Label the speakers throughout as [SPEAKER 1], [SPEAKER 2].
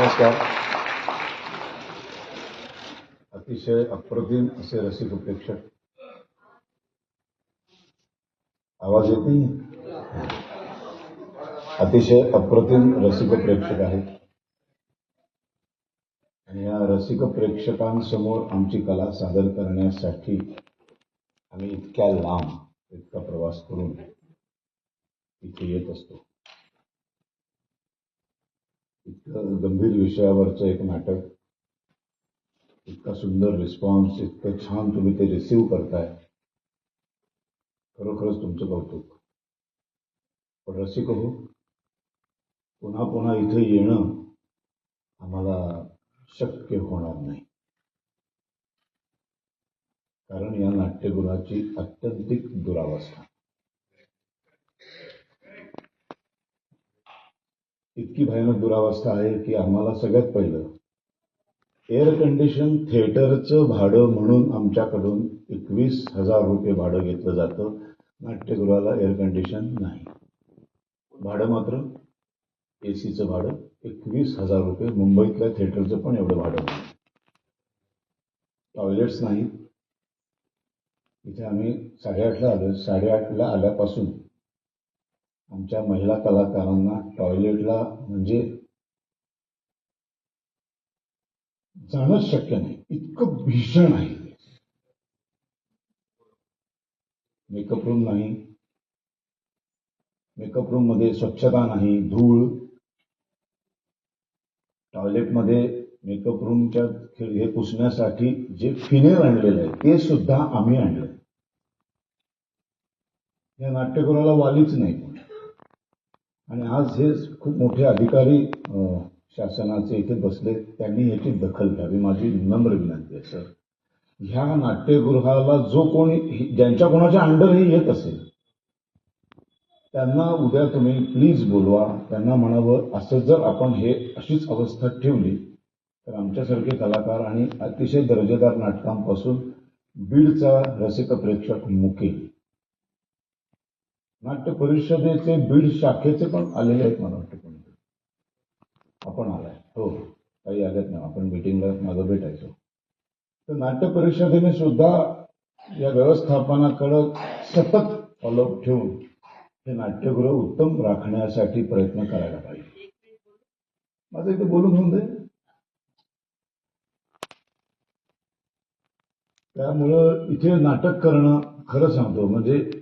[SPEAKER 1] नमस्कार. अतिशय अप्रतिम असे रसिक प्रेक्षक आवाज येत नाही अतिशय अप्रतिम रसिक प्रेक्षक आहेत. आणि या रसिक प्रेक्षकांसमोर आमची कला सादर करण्यासाठी आम्ही इतक्या लांब इतका प्रवास करून इथे येत असतो. इतकं गंभीर विषयावरचं एक नाटक इतका सुंदर रिस्पॉन्स इतकं छान तुम्ही ते रिसीव करताय. खरोखरच तुमचं कौतुक. पण रसिक हो पुन्हा पुन्हा इथे येणं आम्हाला शक्य होणार नाही. कारण या नाट्यगृहाची अत्यंतिक दुरावस्था. इतकी भयानक दुरावस्था आहे की आम्हाला सगळ्यात पहिलं एअर कंडिशन थिएटरचं भाडं म्हणून आमच्याकडून एकवीस हजार रुपये भाडं घेतलं जातं. नाट्यगृहाला एअर कंडिशन नाही. भाडं मात्र ए सीचं भाडं एकवीस हजार रुपये. मुंबईतल्या थिएटरचं पण एवढं भाडं नाही. टॉयलेट्स नाहीत. इथे आम्ही साडेआठला आलो साडेआठला आल्यापासून आमच्या महिला कलाकारांना टॉयलेटला म्हणजे जाणंच शक्य नाही. इतकं भीषण आहे. मेकअप रूम नाही. मेकअप रूममध्ये स्वच्छता नाही धूळ. टॉयलेटमध्ये मेकअप रूमच्या हे पुसण्यासाठी जे फिनेल आणलेलं आहे ते सुद्धा आम्ही आणलं. या नाट्यगृहाला वालीच नाही. आणि आज हे खूप मोठे अधिकारी शासनाचे इथे बसले त्यांनी याची दखल घ्यावी. माझी नम्र विनंती आहे सर. ह्या नाट्यगृहाला जो कोणी ज्यांच्या कोणाच्या अंडर हे येत असेल त्यांना उद्या तुम्ही प्लीज बोलवा. त्यांना म्हणावं असं जर आपण हे अशीच अवस्था ठेवली तर आमच्यासारखे कलाकार आणि अतिशय दर्जेदार नाटकांपासून बीडचा रसिक प्रेक्षक मुकेल. नाट्य परिषदेचे बीड शाखेचे पण आलेले आहेत मला वाटतं कोणते आपण आलाय. हो काही आल्यात ना. आपण मिटिंगला मागं भेटायचो. तर नाट्य परिषदेने सुद्धा या व्यवस्थापनाकडं सतत फॉलोअप ठेवून हे नाट्यगृह उत्तम राखण्यासाठी प्रयत्न करायला पाहिजे. माझं इथे बोलून होऊन दे. त्यामुळं इथे नाटक करणं खरं सांगतो. म्हणजे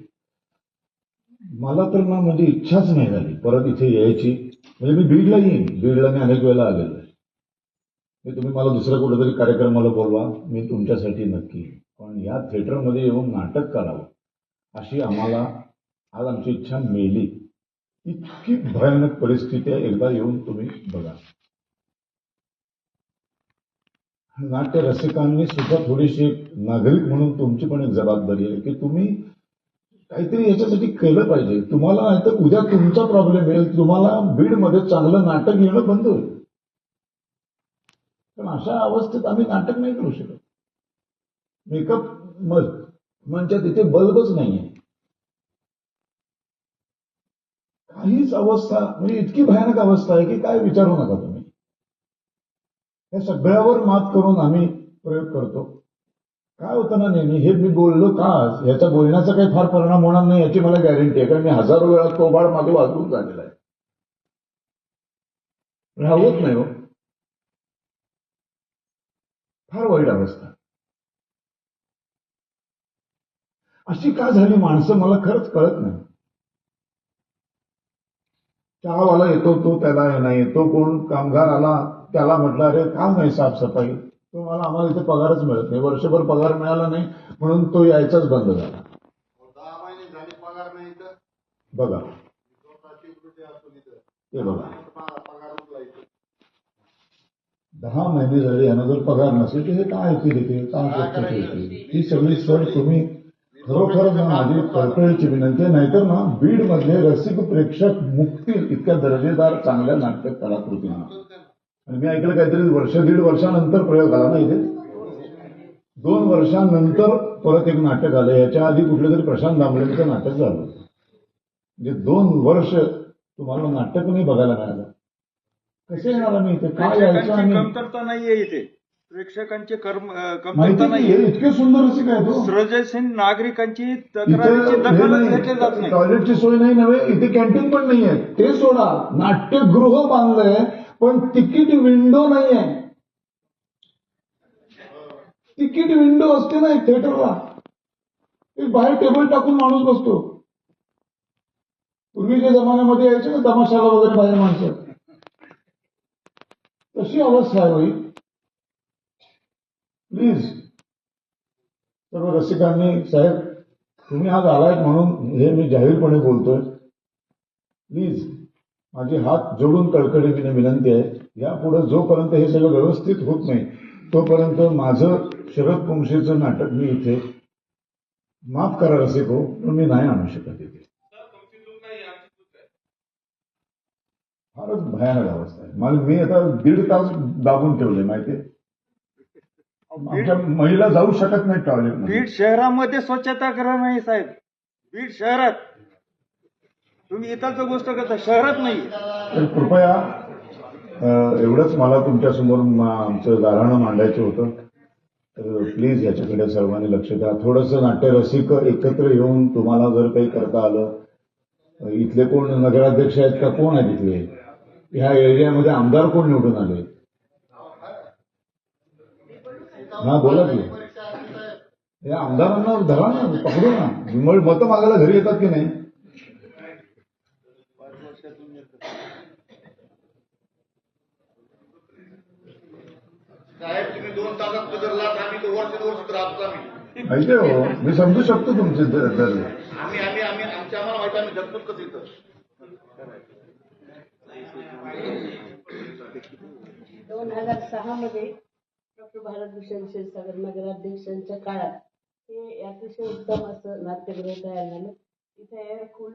[SPEAKER 1] मला तर ना म्हणजे इच्छाच नाही झाली. परत इथे यायची. म्हणजे मी बीडला येईन. बीडला मी अनेक वेळेला आलेलो आहे. मी तुम्ही मला दुसऱ्या कुठेतरी कार्यक्रमाला बोलवा. मी तुमच्यासाठी नक्की येईन. पण या थिएटरमध्ये येऊन नाटक करावं अशी आम्हाला आज आमची इच्छा मेली. इतकी भयानक परिस्थिती आहे. एकदा येऊन तुम्ही बघा. नाट्य रसिकांनी सुद्धा थोडीशी एक नागरिक म्हणून तुमची पण एक जबाबदारी आहे की तुम्ही काहीतरी याच्यासाठी केलं पाहिजे. तुम्हाला नाहीतर उद्या तुमचा प्रॉब्लेम येईल. तुम्हाला बीडमध्ये चांगलं नाटक येणं बंद होईल. पण अशा अवस्थेत आम्ही नाटक नाही करू शकत. मेकअप मल म्हणजे तिथे बल्बच नाहीये. काहीच अवस्था म्हणजे इतकी भयानक अवस्था आहे की काय विचारू नका तुम्ही. या सगळ्यावर मात करून आम्ही प्रयोग करतो. काय होतं ना नेहमी? हे मी बोललो का? याचा बोलण्याचा काही फार परिणाम होणार नाही याची मला गॅरंटी आहे कारण मी हजारो वेळा तो बाळ मागे वाजवून झालेला आहे. राहत नाही हो. फार वाईट अवस्था. अशी का झाली माणसं? मला खरंच कळत नाही. चहावाला येतो तो त्याला नाही तो कोण? कामगार आला त्याला म्हटलं अरे का नाही साफसफाई. तो मला आम्हाला इथे पगारच मिळत नाही. वर्षभर पगार मिळाला नाही म्हणून तो यायचाच बंद झाला.
[SPEAKER 2] दहा महिने झाले पगार नाही
[SPEAKER 1] बघा. ते बघा.
[SPEAKER 2] पगार इथं.
[SPEAKER 1] दहा महिने झाले यांना जर पगार नसेल तर हे काय इथे काय ही सगळी सर तुम्ही खरोखर ना माझी कळकळीची विनंती आहे. नाहीतर ना बीड मधले रसिक प्रेक्षक मुक्तील इतक्या दर्जेदार चांगल्या नाट्य कलाकृतींना मी ऐकलं काहीतरी वर्ष दीड वर्षानंतर प्रयोग आला ना इथे दोन वर्षानंतर परत एक नाटक आलं. याच्या आधी कुठलं तरी प्रशांत दामलेंचं नाटक झालं. म्हणजे दोन वर्ष तुम्हाला नाटक नाही बघायला मिळालं. कसे येणार आम्ही इथे? काय यायचं
[SPEAKER 3] कमतरता नाहीये इथे. प्रेक्षकांचे कर्म कमतरता
[SPEAKER 1] आहे की
[SPEAKER 3] नाहीये.
[SPEAKER 1] हे इतके सुंदर रसिक आहे तो?
[SPEAKER 3] सर्जनशील नागरिकांची तक्रारीची
[SPEAKER 1] इथे
[SPEAKER 3] दखलच घेतली जात नाही.
[SPEAKER 1] टॉयलेटची सोय नाही नव्हे इथे कॅन्टीन पण नाहीये. ते सोडा. नाट्यगृह बांधलंय. पण तिकीट विंडो नाहीये तिकीट विंडो असते ना थिएटरला. एक बाहेर टेबल टाकून माणूस बसतो. पूर्वीच्या जमान्यामध्ये यायचे ना तमाशाला वगैरे बाहेर माणसं. तशी अवस्था आहे होईल प्लीज सर्व रसिकांनी साहेब तुम्ही आज आलाय म्हणून हे मी जाहीरपणे बोलतोय. प्लीज माझी हात जोडून कळकळीने विनंती आहे यापुढे जोपर्यंत हे सगळं व्यवस्थित होत नाही तोपर्यंत माझं शरद कुंशीचं नाटक मी इथे माफ करा रसिक हो पण मी नाही आणू शकत इथे. फारच भयानक अवस्था आहे. मला मी आता दीड तास दाबून ठेवले माहितीये आमच्या महिला जाऊ शकत नाही टॉयलेटमध्ये.
[SPEAKER 3] बीड शहरामध्ये स्वच्छतागृह नाही साहेब. बीड शहरात. तुम्ही इथलचं गोष्ट करता शहरात नाही
[SPEAKER 1] कृपया एवढंच मला तुमच्यासमोर आमचं गाऱ्हाणं मांडायचं होतं. तर प्लीज याच्याकडे सर्वांनी लक्ष द्या. थोडंसं नाट्यरसिक एकत्र येऊन तुम्हाला जर काही करता आलं इथले कोण नगराध्यक्ष आहेत का कोण आहेत इथले? ह्या एरियामध्ये आमदार कोण निवडून आले? हा बोला की. या आमदारांना धरा ना पकडू ना. मग मतं मागायला घरी येतात की नाही?
[SPEAKER 2] साहेब तुम्ही दोन तासात बदललात आम्ही तो वर्ष वर्ष राहतो आम्ही
[SPEAKER 1] हो मी समजू शकतो तुमचे.
[SPEAKER 2] आम्ही आम्ही आम्ही आमच्या आम्हाला माहिती आम्ही कसं इथं
[SPEAKER 4] दोन हजार सहा मध्ये डॉक्टर भारतभूषण क्षीरसागर नगराध्यक्षांच्या काळात हे अतिशय उत्तम असं नाट्यगृह तयार झालं इथे एअर कूल